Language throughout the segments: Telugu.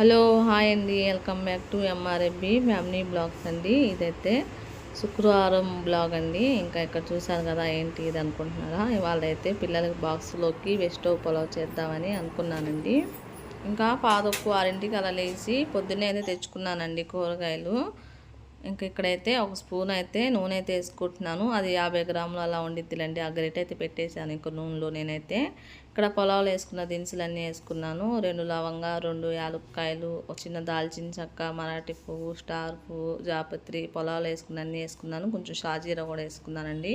హలో హాయ్ అండి. వెల్కమ్ బ్యాక్ టు ఎంఆర్ఎబ్బి ఫ్యామిలీ బ్లాగ్స్ అండి. ఇదైతే శుక్రవారం బ్లాగ్ అండి. ఇంకా ఇక్కడ చూసారు కదా ఏంటి ఇది అనుకుంటున్నారా? ఇవాళ అయితే పిల్లలకి బాక్స్లోకి వెజిటబుల్ పొలవ్ చేద్దామని అనుకున్నానండి. ఇంకా పాదొక్కు ఆరింటికి అలా లేచి పొద్దున్నే అయితే తెచ్చుకున్నానండి కూరగాయలు. ఇంకా ఇక్కడైతే ఒక స్పూన్ అయితే నూనె అయితే వేసుకుంటున్నాను. అది యాభై గ్రాములు అలా వండిద్దిలండి ఆ గరిట అయితే పెట్టేశాను ఇంకా నూనెలో నేనైతే. ఇక్కడ పొలాలు వేసుకున్న దినుసులు అన్నీ వేసుకున్నాను. రెండు లవంగా రెండు యాలుక్కాయలు ఒక చిన్న దాల్చిన చెక్క మరాఠీ పువ్వు స్టార్ పువ్వు జాపత్రి పొలాలు వేసుకున్న అన్నీ వేసుకున్నాను. కొంచెం షాజీరా కూడా వేసుకున్నానండి.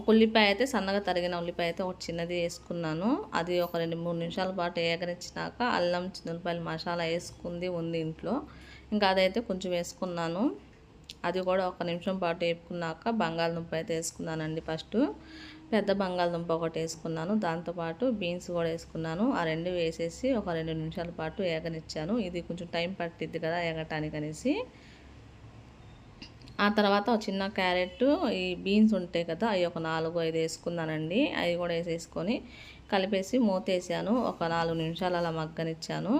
ఒక ఉల్లిపాయ అయితే సన్నగా తరిగిన ఉల్లిపాయ అయితే ఒక చిన్నది వేసుకున్నాను. అది ఒక రెండు మూడు నిమిషాల పాటు ఏగనిచ్చినాక అల్లం చిన్నపాయలు మసాలా వేసుకుంది ఉంది ఇంట్లో. ఇంకా అదైతే కొంచెం వేసుకున్నాను. అది కూడా ఒక నిమిషం పాటు వేపుకున్నాక బంగాళదుంప అయితే వేసుకున్నానండి ఫస్ట్. పెద్ద బంగాళదుంప ఒకటి వేసుకున్నాను. దాంతోపాటు బీన్స్ కూడా వేసుకున్నాను. ఆ రెండు వేసేసి ఒక రెండు నిమిషాల పాటు ఏగనిచ్చాను. ఇది కొంచెం టైం పట్టిద్ది కదా ఏగటానికి అనేసి. ఆ తర్వాత చిన్న క్యారెట్ ఈ బీన్స్ ఉంటాయి కదా అవి ఒక నాలుగు ఐదు వేసుకున్నానండి. అవి కూడా వేసేసుకొని కలిపేసి మూతేసాను ఒక నాలుగు నిమిషాలు అలా మగ్గనిచ్చాను.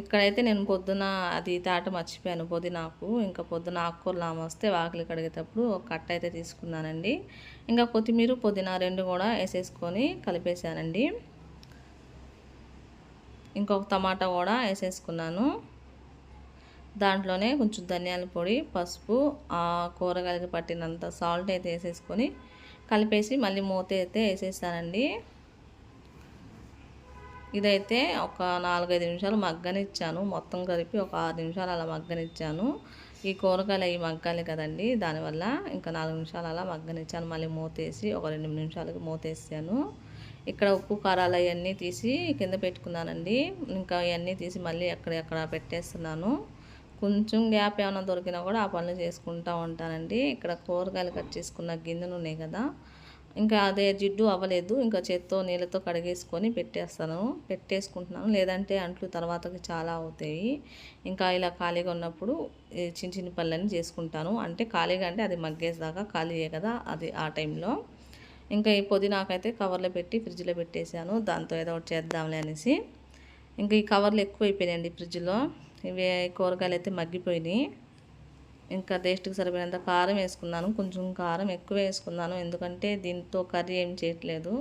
ఇక్కడైతే నేను పొద్దున అది తాట మర్చిపోయాను పుదీనాకు ఇంకా పొద్దున ఆకుకూరలు ఆమె వస్తే వాకిలి కడిగేటప్పుడు ఒక కట్ట అయితే తీసుకున్నానండి. ఇంకా కొత్తిమీర పుదీనా రెండు కూడా వేసేసుకొని కలిపేసానండి ఇంకొక టమాటా కూడా వేసేసుకున్నాను. దాంట్లోనే కొంచెం ధనియాల పొడి పసుపు ఆ కూరగాయలకు పట్టినంత సాల్ట్ అయితే వేసేసుకొని కలిపేసి మళ్ళీ మూత అయితే వేసేసానండి. ఇదైతే ఒక నాలుగైదు నిమిషాలు మగ్గనిచ్చాను. మొత్తం కలిపి ఒక ఆరు నిమిషాలు అలా మగ్గనిచ్చాను. ఈ కూరగాయలు అవి మగ్గాలి కదండి. దానివల్ల ఇంకా నాలుగు నిమిషాలు అలా మగ్గనిచ్చాను. మళ్ళీ మూతేసి ఒక రెండు నిమిషాలకి మూతేసాను ఇక్కడ ఉప్పు కారాలు అవన్నీ తీసి కింద పెట్టుకున్నానండి. ఇంకా అవన్నీ తీసి మళ్ళీ ఎక్కడెక్కడ పెట్టేస్తున్నాను. కొంచెం గ్యాప్ ఏమైనా దొరికినా కూడా ఆ పనులు చేసుకుంటూ ఉంటానండి. ఇక్కడ కూరగాయలు కట్ చేసుకున్న గిన్నెలు ఉన్నాయి కదా. ఇంకా అదే జిడ్డు అవ్వలేదు. ఇంకా చేత్తో నీళ్ళతో కడిగేసుకొని పెట్టేస్తాను. పెట్టేసుకుంటున్నాను. లేదంటే అంట్లు తర్వాతకి చాలా అవుతాయి. ఇంకా ఇలా ఖాళీగా ఉన్నప్పుడు చిన్న చిన్న పళ్ళని చేసుకుంటాను. అంటే ఖాళీగా అంటే అది మగ్గేసాక ఖాళీయే కదా అది ఆ టైంలో. ఇంకా ఈ పుదీనాకైతే కవర్లో పెట్టి ఫ్రిడ్జ్లో పెట్టేశాను. దాంతో ఏదో ఒకటి చేద్దాంలే అనేసి. ఇంకా ఈ కవర్లు ఎక్కువ అయిపోయినాయండి ఫ్రిడ్జ్లో. ఇవి కూరగాయలు అయితే మగ్గిపోయినాయి. ఇంకా టేస్ట్కి సరిపోయినంత కారం వేసుకున్నాను. కొంచెం కారం ఎక్కువ వేసుకున్నాను. ఎందుకంటే దీంతో కర్రీ ఏం చేయట్లేదు.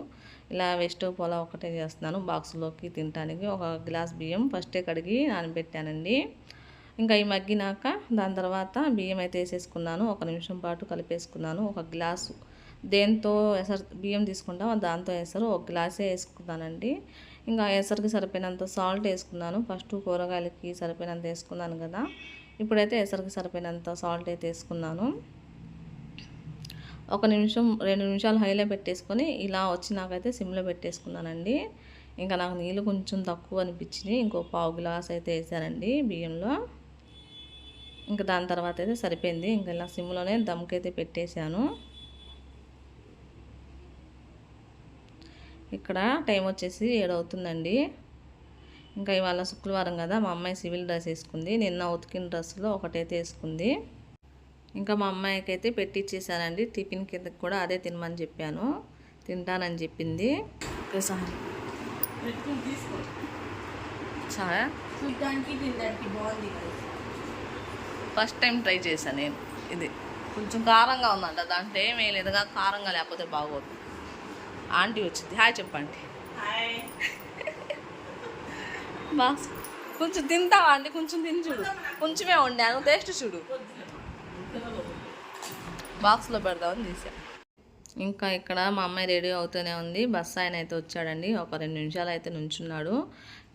ఇలా వెజిటబుల్ పొలా ఒకటే చేస్తున్నాను బాక్స్లోకి తినడానికి ఒక గ్లాస్ బియ్యం ఫస్టే కడిగి నానబెట్టానండి. ఇంకా ఈ మగ్గినాక దాని తర్వాత బియ్యం అయితే వేసేసుకున్నాను. ఒక నిమిషం పాటు కలిపేసుకున్నాను. ఒక గ్లాసు దేంతో ఎసరు బియ్యం తీసుకుంటాం దాంతో ఎసరు ఒక గ్లాసే వేసుకున్నానండి. ఇంకా ఎసరికి సరిపోయినంత సాల్ట్ వేసుకున్నాను. ఫస్ట్ కూరగాయలకి సరిపోయినంత వేసుకున్నాను కదా. ఇప్పుడైతే ఎసరికి సరిపోయినంత సాల్ట్ అయితే వేసుకున్నాను. ఒక నిమిషం రెండు నిమిషాలు హైలో పెట్టేసుకొని ఇలా వచ్చి నాకైతే సిమ్లో పెట్టేసుకున్నానండి. ఇంకా నాకు నీళ్ళు కొంచెం తక్కువ అనిపించింది. ఇంకో పావు గ్లాస్ అయితే వేసానండి బియ్యంలో. ఇంకా దాని తర్వాత అయితే సరిపోయింది. ఇంకా ఇలా సిమ్లోనే దమ్కైతే పెట్టేశాను. ఇక్కడ టైం వచ్చేసి ఏడవుతుందండి. ఇంకా ఇవాళ శుక్రవారం కదా మా అమ్మాయి సివిల్ డ్రెస్ వేసుకుంది. నిన్న ఉతికిన డ్రెస్లో ఒకటైతే వేసుకుంది. ఇంకా మా అమ్మాయికి అయితే పెట్టిచ్చేసానండి. టిఫిన్ కిందకి కూడా అదే తినమని చెప్పాను. తింటానని చెప్పింది. ఒకసారి చాలా ఫస్ట్ టైం ట్రై చేశాను నేను ఇది. కొంచెం కారంగా ఉందంట దాంట్లో ఏమీ లేదుగా కారంగా లేకపోతే బాగోదు. ఆంటీ వచ్చింది. హాయ్ చెప్పండి. బాక్స్ కొంచెం తింటావా అండి కొంచెం తిని చూడు. కొంచెమే వండాను టేస్ట్ చూడు. బాక్స్లో పెడదామని తీసా. ఇంకా ఇక్కడ మా అమ్మాయి రెడీ అవుతూనే ఉంది. బస్సు ఆయన అయితే వచ్చాడండి. ఒక రెండు నిమిషాలు అయితే నుంచున్నాడు.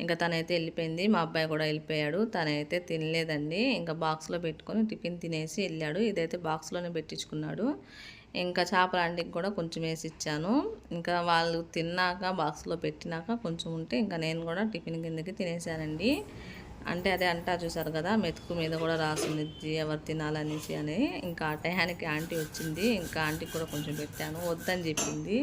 ఇంకా తనైతే వెళ్ళిపోయింది. మా అబ్బాయి కూడా వెళ్ళిపోయాడు. తనైతే తినలేదండి. ఇంకా బాక్స్లో పెట్టుకొని టిఫిన్ తినేసి వెళ్ళాడు. ఇదైతే బాక్స్లోనే పెట్టించుకున్నాడు. ఇంకా చేపల అంటికి కూడా కొంచెం వేసి ఇచ్చాను ఇంకా వాళ్ళు తిన్నాక బాక్స్లో పెట్టినాక కొంచెం ఉంటే ఇంకా నేను కూడా టిఫిన్ కిందకి తినేసానండి. అంటే అదే అంటా చూసారు కదా మెతుకు మీద కూడా రాసుంది ఎవరు తినాలనేసి అని. ఇంకా ఆ టయానికి ఆంటీ వచ్చింది. ఇంకా ఆంటీకి కూడా కొంచెం పెట్టాను. వద్దని చెప్పింది.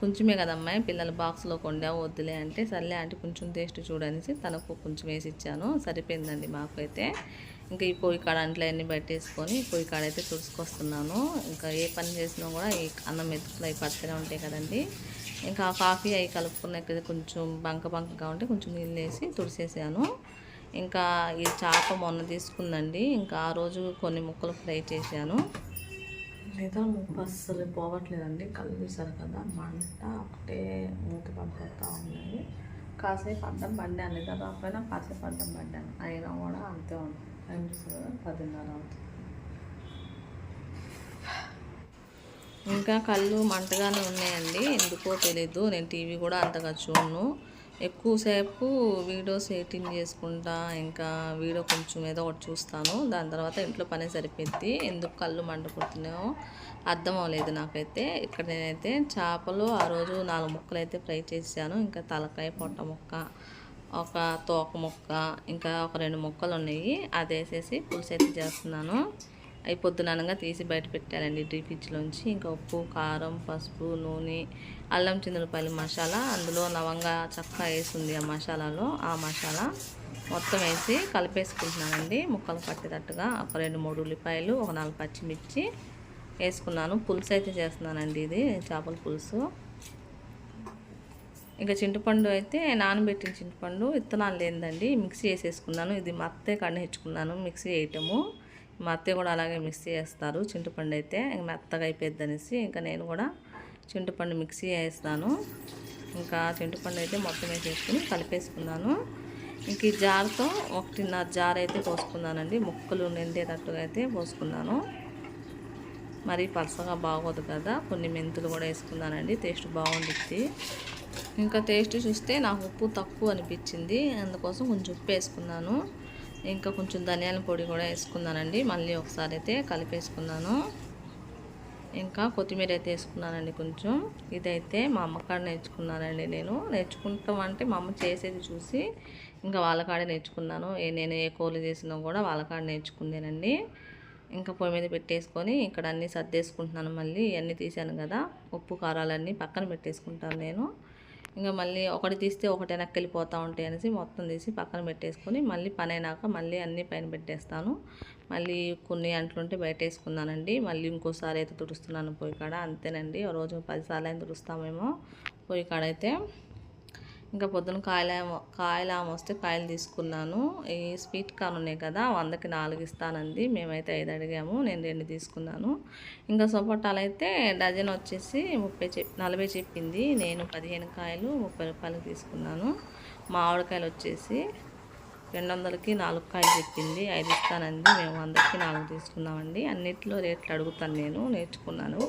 కొంచెమే కదమ్మాయి పిల్లలు బాక్స్లో కొండావు వద్దులే అంటే సర్లే ఆంటీ కొంచెం టేస్ట్ చూడనేసి తనకు కొంచెం వేసి ఇచ్చాను సరిపోయిందండి మాకు అయితే ఇంకా ఈ పొయ్యి కాడ అంట్లో అన్నీ పెట్టేసుకొని పొయ్యి కాడ అయితే తుడుచుకొస్తున్నాను. ఇంకా ఏ పని చేసినా కూడా ఈ అన్నం మెతుకులు అవి పడుతూనే ఉంటాయి కదండి. ఇంకా కాఫీ అవి కలుపుకున్నాక కొంచెం బంక బంకగా ఉంటే కొంచెం నీళ్ళు వేసి తుడిసేసాను. ఇంకా ఈ చేప మొన్న తీసుకుందండి. ఇంకా ఆ రోజు కొన్ని ముక్కలు ఫ్రై చేశాను. లేదా ముప్పు అస్సలు పోవట్లేదండి. కలిపేశారు కదా మంట ఒకటే మూత పడిపోతూ ఉన్నాయి కాసేపు అడ్డం పడ్డాను. లేదా రాకపోయినా కాసేపు అడ్డం పడ్డాను. అయినా కూడా అంతే ఉంది. పదిన్నర అవుతుంది. ఇంకా కళ్ళు మంటగానే ఉన్నాయండి. ఎందుకో తెలీదు. నేను టీవీ కూడా అంతగా చూడను. ఎక్కువసేపు వీడియోస్ ఎడిటింగ్ చేసుకుంటా ఇంకా వీడియో కొంచెం ఏదో ఒకటి చూస్తాను. దాని తర్వాత ఇంట్లో పని సరిపోద్ది. ఎందుకు కళ్ళు మండుకుంటున్నాయో అర్థం అవ్వలేదు నాకైతే. ఇక్కడ నేనైతే చేపలు ఆ రోజు నాలుగు ముక్కలు అయితే ఫ్రై చేశాను. ఇంకా తలకాయ పొట్ట ముక్క ఒక తోక ముక్క ఇంకా ఒక రెండు ముక్కలు ఉన్నాయి అది వేసేసి పులుసు అయితే చేస్తున్నాను. అవి పొద్దుననగా తీసి బయట పెట్టాలండి డీ ఫ్రిడ్జ్లోంచి ఇంకా ఉప్పు కారం పసుపు నూనె అల్లం చింతలపాయలు మసాలా అందులో లవంగ చక్క వేసింది ఆ మసాలాలో. ఆ మసాలా మొత్తం వేసి కలిపేసుకుంటున్నానండి. ముక్కలు పట్టేటట్టుగా ఒక రెండు మూడు ఉల్లిపాయలు ఒక నాలుగు పచ్చిమిర్చి వేసుకున్నాను. పులుసు అయితే చేస్తున్నానండి ఇది చేపల పులుసు. ఇంకా చింతపండు అయితే నానబెట్టిన చింతపండు విత్తనాలు లేదండి మిక్సీ వేసేసుకున్నాను ఇది మా అత్తే కడిగించుకున్నాను మిక్సీ వేయటము మా అత్తయ్య కూడా అలాగే మిక్సీ చేస్తారు. చింతపండు అయితే ఇంకా మెత్తగా అయిపోద్ది అనేసి ఇంకా నేను కూడా చింతపండు మిక్సీ వేస్తాను ఇంకా చింతపండు అయితే మొత్తం వేసేసుకుని కలిపేసుకున్నాను. ఇంక ఈ జార్తో ఒకటిన్నర జార్ అయితే పోసుకున్నానండి. ముక్కలు నిండేటట్టుగా అయితే పోసుకున్నాను. మరి పలసగా బాగోదు కదా. కొన్ని మెంతులు కూడా వేసుకున్నానండి. టేస్ట్ బాగుండుద్ది. ఇంకా టేస్ట్ చూస్తే నాకు ఉప్పు తక్కువ అనిపించింది. అందుకోసం కొంచెం ఉప్పు వేసుకున్నాను. ఇంకా కొంచెం ధనియాల పొడి కూడా వేసుకున్నానండి. మళ్ళీ ఒకసారి అయితే కలిపేసుకున్నాను. ఇంకా కొత్తిమీర అయితే వేసుకున్నానండి కొంచెం. ఇదైతే మా అమ్మకాడ నేర్చుకున్నానండి నేను. నేర్చుకుంటాం అంటే మా అమ్మ చేసేది చూసి ఇంకా వాళ్ళకాడే నేర్చుకున్నాను. నేను ఏ కూరలు చేసినా కూడా వాళ్ళకాడ నేర్చుకుందేనండి. ఇంకా పొయ్యి మీద పెట్టేసుకొని ఇక్కడ అన్నీ సర్దేసుకుంటున్నాను మళ్ళీ. ఇవన్నీ తీసాను కదా. ఉప్పు కారాలన్నీ పక్కన పెట్టేసుకుంటాను నేను. ఇంకా మళ్ళీ ఒకటి తీస్తే ఒకటి వెనక్కి వెళ్ళిపోతూ ఉంటాయి అనేసి మొత్తం తీసి పక్కన పెట్టేసుకొని మళ్ళీ పని అయినాక మళ్ళీ అన్నీ పైన పెట్టేస్తాను. మళ్ళీ కొన్ని అంట్లుంటే బయట వేసుకున్నానండి మళ్ళీ ఇంకోసారి అయితే తుడుస్తున్నాను పొయ్యి కాడ. అంతేనండి. రోజు పదిసార్లు అయినా తుడుస్తామేమో పొయ్యి కాడ అయితే ఇంకా పొద్దున కాయలు కాయలు ఆమె వస్తే కాయలు తీసుకున్నాను. ఈ స్వీట్ కార్న్ ఉన్నాయి కదా వందకి నాలుగు ఇస్తానంది. మేమైతే ఐదు అడిగాము నేను రెండు తీసుకున్నాను. ఇంకా సపోటాలు అయితే డజన్ వచ్చేసి ముప్పై చెప్ నలభై చెప్పింది. నేను పదిహేను కాయలు ముప్పై రూపాయలు తీసుకున్నాను. మామిడికాయలు వచ్చేసి రెండు వందలకి నాలుగు కాయలు చెప్పింది ఐదు ఇస్తానండి మేము వందకి నాలుగు తీసుకున్నామండి. అన్నిట్లో రేట్లు అడుగుతాను నేను నేర్చుకున్నాను.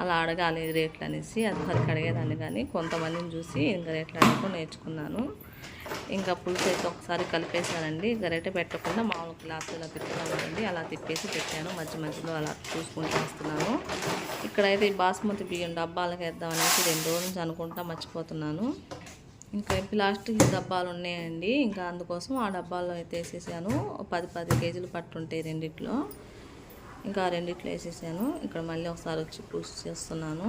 అలా అడగాలి రేట్లు అనేసి అది పదికి అడిగేదాన్ని కానీ కొంతమందిని చూసి ఇంకా రేట్లు అడుగుతూ నేర్చుకున్నాను. ఇంకా పులుసు అయితే ఒకసారి కలిపేసానండి గరిటె పెట్టకుండా మామూలు గ్లాసు ఇలా తిప్పుతామండి అలా తిప్పేసి పెట్టాను. మధ్య మధ్యలో అలా చూసుకుంటూ వస్తున్నాను. ఇక్కడైతే బాస్మతి బియ్యం డబ్బాలకు వేద్దామనేసి రెండు రోజుల నుంచి అనుకుంటా మర్చిపోతున్నాను. ఇంకా ప్లాస్టిక్ డబ్బాలు ఉన్నాయండి. ఇంకా అందుకోసం ఆ డబ్బాల్లో అయితే వేసేసాను. పది పది కేజీలు పట్టుంటాయి రెండిట్లో. ఇంకా రెండిట్లో వేసేసాను. ఇక్కడ మళ్ళీ ఒకసారి వచ్చి పూసి చేస్తున్నాను.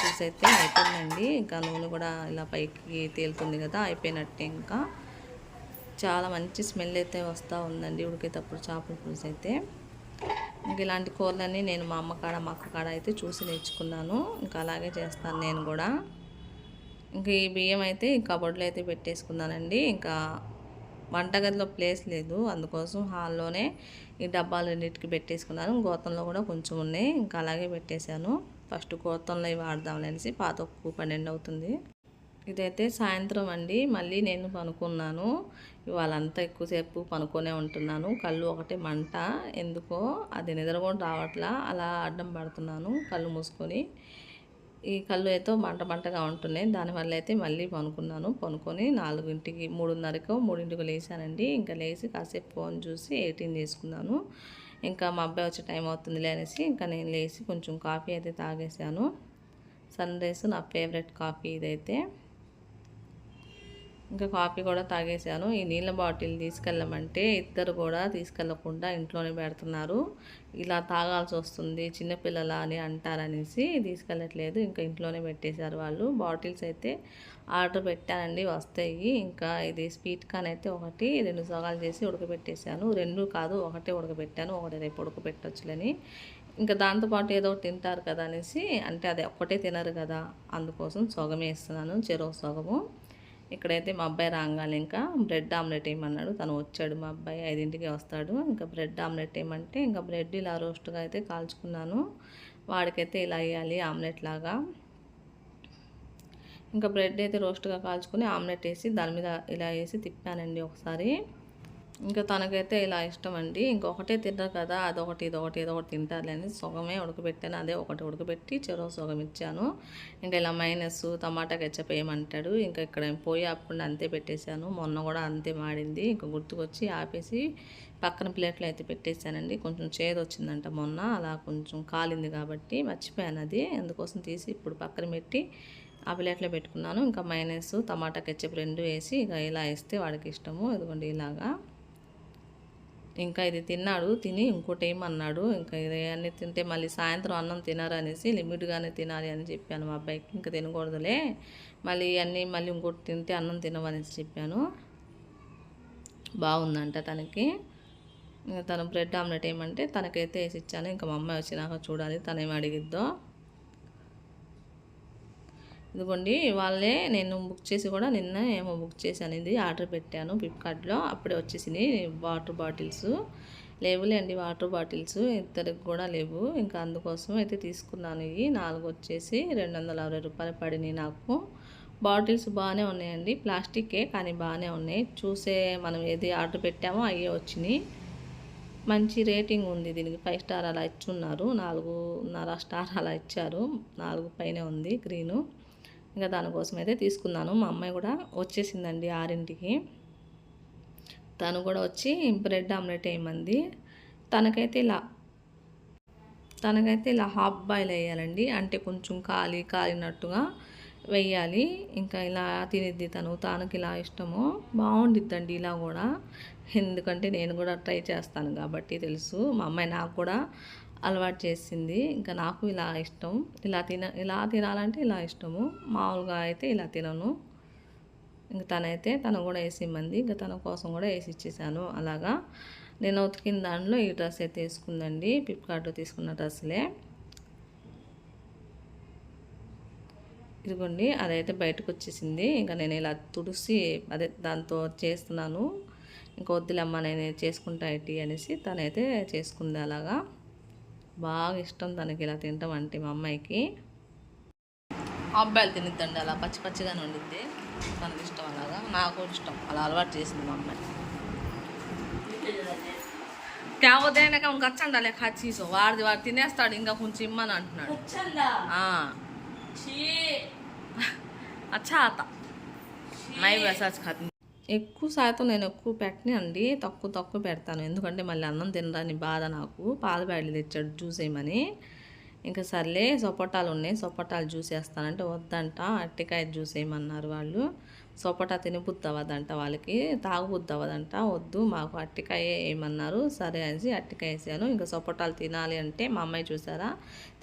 పూసి అయితే అయిపోయిందండి. ఇంకా నూనె కూడా ఇలా పైకి తేలుతుంది కదా అయిపోయినట్టే ఇంకా. చాలా మంచి స్మెల్ అయితే వస్తూ ఉందండి ఉడికేటప్పుడు చేపల పులుసు అయితే. ఇంక ఇలాంటి కూరలన్నీ నేను మా అమ్మ కాడ మా అక్క కాడ అయితే చూసి నేర్చుకున్నాను. ఇంకా అలాగే చేస్తాను నేను కూడా. ఇంకా ఈ బియ్యం అయితే ఈ కబోర్డ్లో అయితే పెట్టేసుకున్నానండి. ఇంకా వంటగదిలో ప్లేస్ లేదు. అందుకోసం హాల్లోనే ఈ డబ్బాలు రెండింటికి పెట్టేసుకున్నాను. గోతంలో కూడా కొంచెం ఉన్నాయి. ఇంకా అలాగే పెట్టేశాను. ఫస్ట్ గోతంలో ఇవి వాడదామనేసి పాత ఉప్పు పన్నెండు అవుతుంది. ఇదైతే సాయంత్రం అండి. మళ్ళీ నేను పనుకున్నాను. ఇవాళంతా ఎక్కువసేపు పనుకొనే ఉంటున్నాను. కళ్ళు ఒకటే మంట. ఎందుకో అది నిద్ర కూడా రావట్లా. అలా అడ్డం పడుతున్నాను. కళ్ళు మూసుకొని ఈ కళ్ళు అయితే మంట మంటగా ఉంటున్నాయి. దానివల్ల అయితే మళ్ళీ పనుకున్నాను. పనుకొని నాలుగింటికి మూడున్నరకు మూడింటికి లేచానండి. ఇంకా లేచి కాసేపు ఫోన్ చూసి ఎయిటీన్ చేసుకున్నాను. ఇంకా మా అబ్బాయి వచ్చే టైం అవుతుంది అనేసి ఇంకా నేను లేచి కొంచెం కాఫీ అయితే తాగేసాను సన్ రైస్ నా ఫేవరెట్ కాఫీ ఇదైతే. ఇంకా కాఫీ కూడా తాగేశాను. ఈ నీళ్ళ బాటిల్ తీసుకెళ్ళమంటే ఇద్దరు కూడా తీసుకెళ్ళకుండా ఇంట్లోనే పెడుతున్నారు. ఇలా తాగాల్సి వస్తుంది చిన్నపిల్లల అని అంటారనేసి తీసుకెళ్ళట్లేదు. ఇంకా ఇంట్లోనే పెట్టేశారు వాళ్ళు. బాటిల్స్ అయితే ఆర్డర్ పెట్టానండి వస్తాయి. ఇంకా ఇది స్వీట్ కాన్ అయితే ఒకటి రెండు సగాలు చేసి ఉడకబెట్టేశాను. రెండు కాదు ఒకటే ఉడకబెట్టాను. ఒకటి రేపు ఉడకబెట్టొచ్చులని. ఇంకా దాంతోపాటు ఏదో తింటారు కదా అనేసి అంటే అది ఒక్కటే తినరు కదా అందుకోసం సొగమే ఇస్తున్నాను చెరువు సొగము. ఇక్కడైతే మా అబ్బాయి రాగానే ఇంకా బ్రెడ్ ఆమ్లెట్ వేయమన్నాడు తను వచ్చాడు మా అబ్బాయి ఐదింటికి వస్తాడు. ఇంకా బ్రెడ్ ఆమ్లెట్ వేయమంటే ఇంకా బ్రెడ్ ఇలా రోస్ట్గా అయితే కాల్చుకున్నాను. వాడికైతే ఇలా వేయాలి ఆమ్లెట్ లాగా. ఇంకా బ్రెడ్ అయితే రోస్ట్గా కాల్చుకొని ఆమ్లెట్ వేసి దాని మీద ఇలా వేసి తిప్పానండి ఒకసారి. ఇంకా తనకైతే ఇలా ఇష్టం అండి ఇంకొకటే తింటారు కదా అదొకటి ఇదొకటి ఏదో ఒకటి తింటారులే సుగమే ఉడకబెట్టాను. అదే ఒకటి ఉడకబెట్టి చెరువు సుగం ఇచ్చాను. ఇంకా ఇలా మైనస్ టమాటా కెచ్చప్ వేయమంటాడు ఇంకా ఇక్కడ పోయి ఆపకుండా అంతే పెట్టేశాను. మొన్న కూడా అంతే మాడింది. ఇంకా గుర్తుకొచ్చి ఆపేసి పక్కన ప్లేట్లో అయితే పెట్టేశానండి. కొంచెం చేదు వచ్చిందంట మొన్న. అలా కొంచెం కాలింది కాబట్టి మర్చిపోయాను అది. అందుకోసం తీసి ఇప్పుడు పక్కన పెట్టి ఆ ప్లేట్లో పెట్టుకున్నాను. ఇంకా మైనస్ టమాటా కెచ్చప్ రెండు వేసి ఇక ఇలా వేస్తే వాడికి ఇష్టము. ఇదిగోండి ఇలాగా. ఇంకా ఇది తిన్నాడు తిని ఇంకోటి ఏమన్నాడు ఇంకా ఇది అన్నీ తింటే మళ్ళీ సాయంత్రం అన్నం తినారనేసి లిమిట్గానే తినాలి అని చెప్పాను మా అబ్బాయికి ఇంకా తినకూడదులే మళ్ళీ అన్నీ మళ్ళీ ఇంకోటి తింటే అన్నం తినవనేసి చెప్పాను. బాగుందంట తనకి. ఇంకా తను బ్రెడ్ ఆమ్లెట్ ఏమంటే తనకైతే వేసి ఇచ్చాను ఇంకా మా అమ్మాయి వచ్చినాక చూడాలి తనేమి అడిగిద్దో. ఇదిగోండి వాళ్ళే నేను బుక్ చేసి కూడా నిన్న ఏమో బుక్ చేశాను. ఇది ఆర్డర్ పెట్టాను ఫ్లిప్కార్ట్లో అప్పుడే వచ్చేసింది వాటర్ బాటిల్స్. లేవులేండి వాటర్ బాటిల్స్ ఇద్దరికి కూడా లేవు. ఇంకా అందుకోసం అయితే తీసుకున్నాను ఇవి. నాలుగు వచ్చేసి రెండు వందల అరవై రూపాయలు పడినాయి నాకు. బాటిల్స్ బాగానే ఉన్నాయండి. ప్లాస్టికే కానీ బాగానే ఉన్నాయి. చూసే మనం ఏది ఆర్డర్ పెట్టామో అయ్యే వచ్చినాయి. మంచి రేటింగ్ ఉంది. దీనికి ఫైవ్ స్టార్ అలా ఇచ్చున్నారు. నాలుగున్నర స్టార్ అలా ఇచ్చారు. నాలుగు పైన ఉంది గ్రీను. ఇంకా దానికోసం అయితే తీసుకున్నాను. మా అమ్మాయి కూడా వచ్చేసిందండి ఆరింటికి. తను కూడా వచ్చి బ్రెడ్ ఆమ్లెట్ వేయమంది. తనకైతే ఇలా తనకైతే ఇలా హాఫ్ బాయిల్ వేయాలండి. అంటే కొంచెం కాలి కాలినట్టుగా వేయాలి. ఇంకా ఇలా తినిద్ది తను. తనకి ఇలా ఇష్టము. బాగుండిద్దండి ఇలా కూడా. ఎందుకంటే నేను కూడా ట్రై చేస్తాను కాబట్టి తెలుసు. మా అమ్మాయి నాకు కూడా అలవాటు చేసింది. ఇంకా నాకు ఇలా ఇష్టం. ఇలా తిన ఇలా తినాలంటే ఇలా ఇష్టము. మామూలుగా అయితే ఇలా తినను. ఇంక తనైతే తను కూడా వేసి ఇమ్మంది. ఇంకా తన కోసం కూడా వేసి ఇచ్చేసాను అలాగా. నేను ఉతికిన దాంట్లో ఈ డ్రెస్ అయితే వేసుకుందండి. ఫ్లిప్కార్ట్లో తీసుకున్న డ్రెస్లే ఇదిగోండి అదైతే బయటకు వచ్చేసింది. ఇంకా నేను ఇలా తుడిసి అదే దాంతో చేస్తున్నాను. ఇంకా వద్దులమ్మ నేను చేసుకుంటా ఏంటి అనేసి తనైతే చేసుకుంది అలాగా. బాగా ఇష్టం తనకి ఇలా తింటాం అంటే మా అమ్మాయికి. అబ్బాయిలు తినిద్దండి అలా పచ్చి పచ్చిగానే ఉండిద్ది. తనకి ఇష్టం అలాగా. నాకు ఇష్టం. అలా అలవాటు చేసింది మా అమ్మాయి. తేవదేనాక ఇంకొచ్చండి అలా ఖర్చీసు వాడిది వాడు తినేస్తాడు ఇంకా కొంచెం ఇమ్మని అంటున్నాడు. అచ్చా అత నై వెసాజ్ ఖాతి ఎక్కువ శాతం నేను ఎక్కువ పెట్టనండి తక్కువ తక్కువ పెడతాను. ఎందుకంటే మళ్ళీ అన్నం తినరాని బాధ నాకు. పాల ప్యాడ్లు తెచ్చాడు జ్యూస్ వేయమని ఇంకా సర్లే సపోటాలు ఉన్నాయి. సపోటాలు జ్యూస్ వేస్తానంటే వద్దంట. అట్టికాయ జ్యూస్ వేయమన్నారు వాళ్ళు. సొప్పటా తినబుద్ది వాళ్ళకి తాగుబుద్ది వద్దు మాకు అట్టికాయ ఏమన్నారు. సరే అనేసి అట్టికాయ వేసాను ఇంకా సోపటాలు తినాలి అంటే మా అమ్మాయి చూసారా?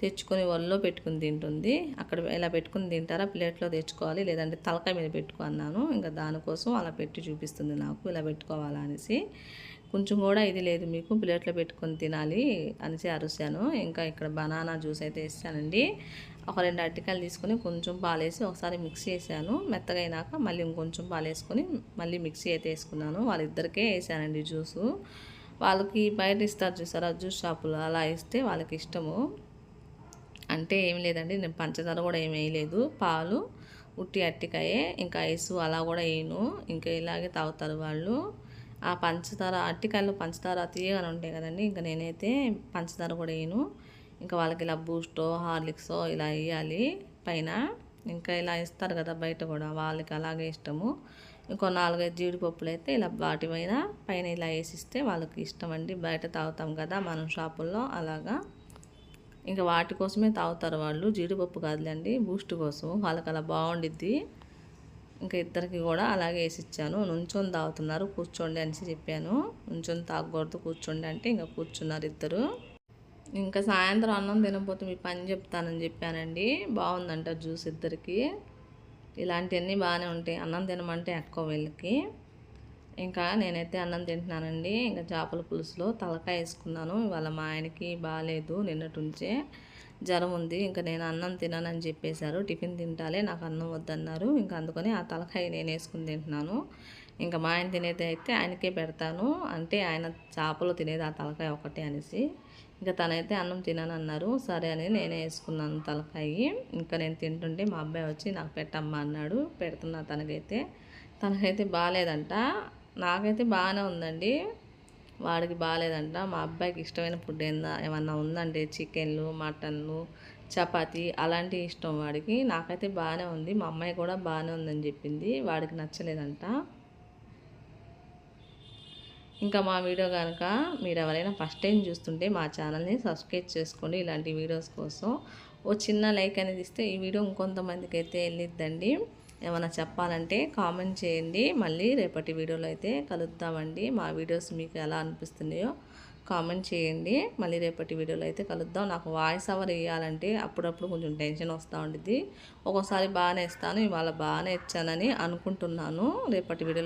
తెచ్చుకొని ఒళ్ళో పెట్టుకుని తింటుంది. అక్కడ ఇలా పెట్టుకుని తింటారా? ప్లేట్లో తెచ్చుకోవాలి లేదంటే తలకాయ మీద పెట్టుకో అన్నాను. ఇంకా దానికోసం అలా పెట్టి చూపిస్తుంది నాకు ఇలా పెట్టుకోవాలా అనేసి. కొంచెం కూడా ఇది లేదు మీకు ప్లేట్లో పెట్టుకొని తినాలి అనేసి అరుసాను ఇంకా ఇక్కడ బనానా జ్యూస్ అయితే వేసానండి. ఒక రెండు అరటికాయలు తీసుకొని కొంచెం పాలేసి ఒకసారి మిక్సీ వేసాను మెత్తగైనాక మళ్ళీ ఇంకొంచెం పాలేసుకొని మళ్ళీ మిక్సీ అయితే వేసుకున్నాను. వాళ్ళిద్దరికే వేసానండి జ్యూసు. వాళ్ళకి బయట ఇస్తారు చూసారా జ్యూస్ షాపులో అలా ఇస్తే వాళ్ళకి ఇష్టము. అంటే ఏం లేదండి నేను పంచదార కూడా ఏమి వేయలేదు. పాలు ఉట్టి అట్టికాయే ఇంకా ఐసు అలా కూడా వేయను. ఇంకా ఇలాగే తాగుతారు వాళ్ళు. ఆ పంచదార అట్టికాయలు పంచదార తీయగానే ఉంటాయి కదండి ఇంకా నేనైతే పంచదార కూడా వేయను. ఇంకా వాళ్ళకి ఇలా బూస్టో హార్లిక్సో ఇలా వేయాలి. పైన ఇంకా ఇలా ఇస్తారు కదా బయట కూడా వాళ్ళకి అలాగే ఇష్టము. ఇంకో నాలుగైదు జీడిపప్పులు అయితే ఇలా వాటి పైన పైన ఇలా వేసిస్తే వాళ్ళకి ఇష్టం అండి. బయట తాగుతాం కదా మనం షాపుల్లో అలాగా. ఇంకా వాటి కోసమే తాగుతారు వాళ్ళు. జీడిపప్పు కాదులేండి బూస్ట్ కోసం వాళ్ళకి అలా బాగుండిద్ది. ఇంకా ఇద్దరికి కూడా అలాగే వేసి ఇచ్చాను నుంచొని తాగుతున్నారు కూర్చోండి అనేసి చెప్పాను. నుంచొని తాగకూడదు కూర్చోండి అంటే ఇంకా కూర్చున్నారు ఇద్దరు. ఇంకా సాయంత్రం అన్నం తినకపోతే మీ పని చెప్తానని చెప్పానండి. బాగుందంట జ్యూస్ ఇద్దరికి. ఇలాంటివన్నీ బాగానే ఉంటాయి. అన్నం తినమంటే ఎక్కువ వీళ్ళకి. ఇంకా నేనైతే అన్నం తింటున్నానండి. ఇంకా చేపల పులుసులో తలకాయ వేసుకున్నాను. ఇవాళ మా ఆయనకి బాగాలేదు నిన్నటుంచే జ్వరం ఉంది. ఇంకా నేను అన్నం తిననని చెప్పేశారు. టిఫిన్ తింటాలే నాకు అన్నం వద్దన్నారు. ఇంకా అందుకని ఆ తలకాయ నేను వేసుకుని తింటున్నాను. ఇంకా మా ఆయన తినేది అయితే ఆయనకే పెడతాను. అంటే ఆయన చేపలు తినేది ఆ తలకాయ ఒకటే అనేసి. ఇంకా తనైతే అన్నం తిననన్నారు. సరే అని నేనే వేసుకున్నాను తలకాయి. ఇంకా నేను తింటుంటే మా అబ్బాయి వచ్చి నాకు పెట్టమ్మా అన్నాడు. పెడుతున్నా తనకైతే. తనకైతే బాగాలేదంట. నాకైతే బాగానే ఉందండి. వాడికి బాగాలేదంట. మా అబ్బాయికి ఇష్టమైన ఫుడ్ ఏందా? ఏమన్నా ఉందండి? చికెన్లు మటన్లు చపాతి అలాంటివి ఇష్టం వాడికి. నాకైతే బాగానే ఉంది. మా అమ్మాయి కూడా బాగానే ఉందని చెప్పింది. వాడికి నచ్చలేదంట. ఇంకా మా వీడియో కనుక మీరు ఎవరైనా ఫస్ట్ టైం చూస్తుంటే మా ఛానల్ని సబ్స్క్రైబ్ చేసుకోండి ఇలాంటి వీడియోస్ కోసం. ఓ చిన్న లైక్ అనేది ఇస్తే ఈ వీడియో ఇంకొంతమందికి అయితే వెళ్ళిద్దండి. ఏమైనా చెప్పాలంటే కామెంట్ చేయండి. మళ్ళీ రేపటి వీడియోలో అయితే కలుద్దామండి. మా వీడియోస్ మీకు ఎలా అనిపిస్తున్నాయో కామెంట్ చేయండి. మళ్ళీ రేపటి వీడియోలో అయితే కలుద్దాం. నాకు వాయిస్ అవర్ ఇవ్వాలంటే అప్పుడప్పుడు కొంచెం టెన్షన్ వస్తూ ఉండిద్ది. ఒక్కోసారి బాగానే ఇస్తాను ఇవాళ బాగానే ఇచ్చానని అనుకుంటున్నాను. రేపటి వీడియోలో